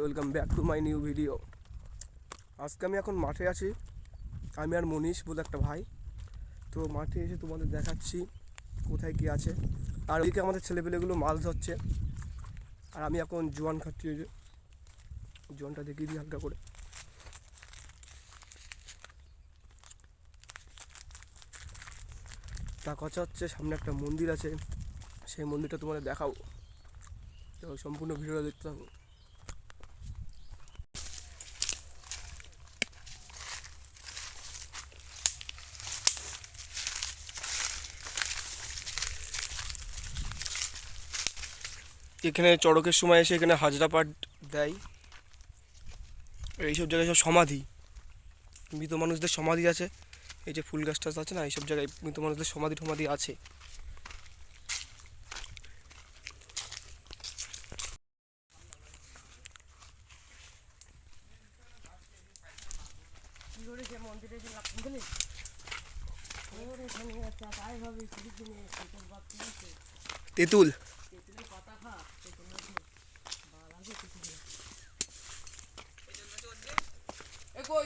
Welcome back to my new video আজকে আমি এখন মাঠে আছি। আমি আর মনীষ বলে একটা ভাই। তো মাঠে এসে তোমাদের দেখাচ্ছি কোথায় কি আছে। আর ওইদিকে আমাদের ছেলেপেলেগুলো মাছ ধরছে। আর আমি এখন জোয়ান খাচ্ছি ওই যে। জোয়ানটা দেখিয়ে দিই হালকা করে। তা কথা হচ্ছে সামনে একটা মন্দির আছে। সেই মন্দিরটা তোমাদের দেখাবো। তো সম্পূর্ণ ভিডিওটা দেখতে থাকো। এখানে চড়কের সময় এসে এখানে হাজরা পাট দেয়। এইসব জায়গায় সব সমাধি। মৃত মানুষদের সমাধি আছে। এই যে ফুল গাছ টাছ আছে না, এইসব জায়গায় মৃত মানুষদের সমাধি টমাধি আছে। তেঁতুল তেঁতুলে নেই আর দে দে একটা দুটো আছে এই দেখ ছোট ছোট মালছে কই কই সব দেখি কই রে এই দেখ ছোট আছে একটু একটু ছোট ছোট এইসব। ছোট ছোট একটু একটু কই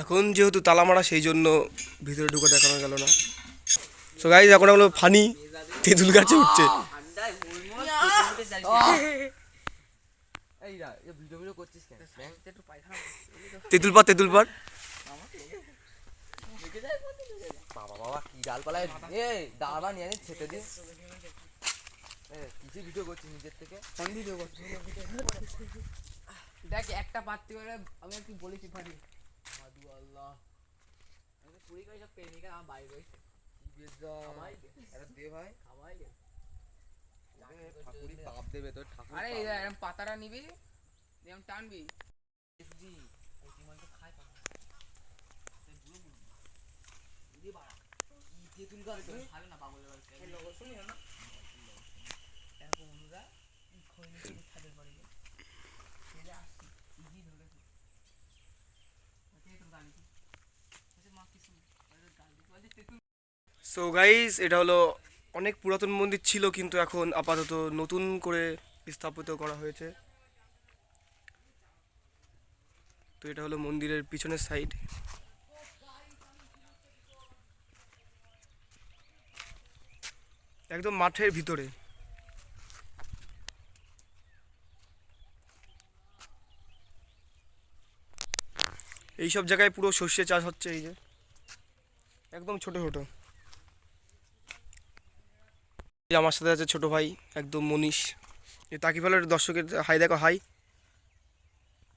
এখন যেহেতু তালা মারা, সেই জন্য ভিতরে ঢুকে দেখানো গেল না। সো গাইস এখন হলো ফানি তেঁতুল গাছে উঠছে। তেঁতুল পাত তেঁতুল পাত বাবা বাবা এ নিজের থেকে দেখ, একটা পাত্তি করে আমি একটু বলেছি ফানি। আল্লাহ। আমি পুরি করে সব নিয়ে আমার বাইরে রয়েছে। আরে পাতাটা নিবি দিয়ে টানবি। খায় পাবো দিয়ে বাড়া। গাছ রে? খাবে না পাগলের বাড়িতে এই লগর শুনি না দেখো বন্ধুরা কি খইলে কি ছাদের বাড়ি গেছে ছেলে আসছি ইজি ধরেছে ওকে তো গালি দি বলছে মা কিছু না বলে গালি দি বলছে তেতুল সো গাইস এটা হলো অনেক পুরাতন মন্দির ছিল, কিন্তু এখন আপাতত নতুন করে স্থাপিত করা হয়েছে। তো এটা হলো মন্দিরের পিছনের সাইড একদম মাঠের ভিতরে। এই সব জায়গায় পুরো সর্ষে চাষ হচ্ছে, এই যে। একদম ছোট ছোট আমার সাথে আছে ছোট ভাই একদম মনীষ। তাকিফলের দর্শকের হাই দেখো হাই।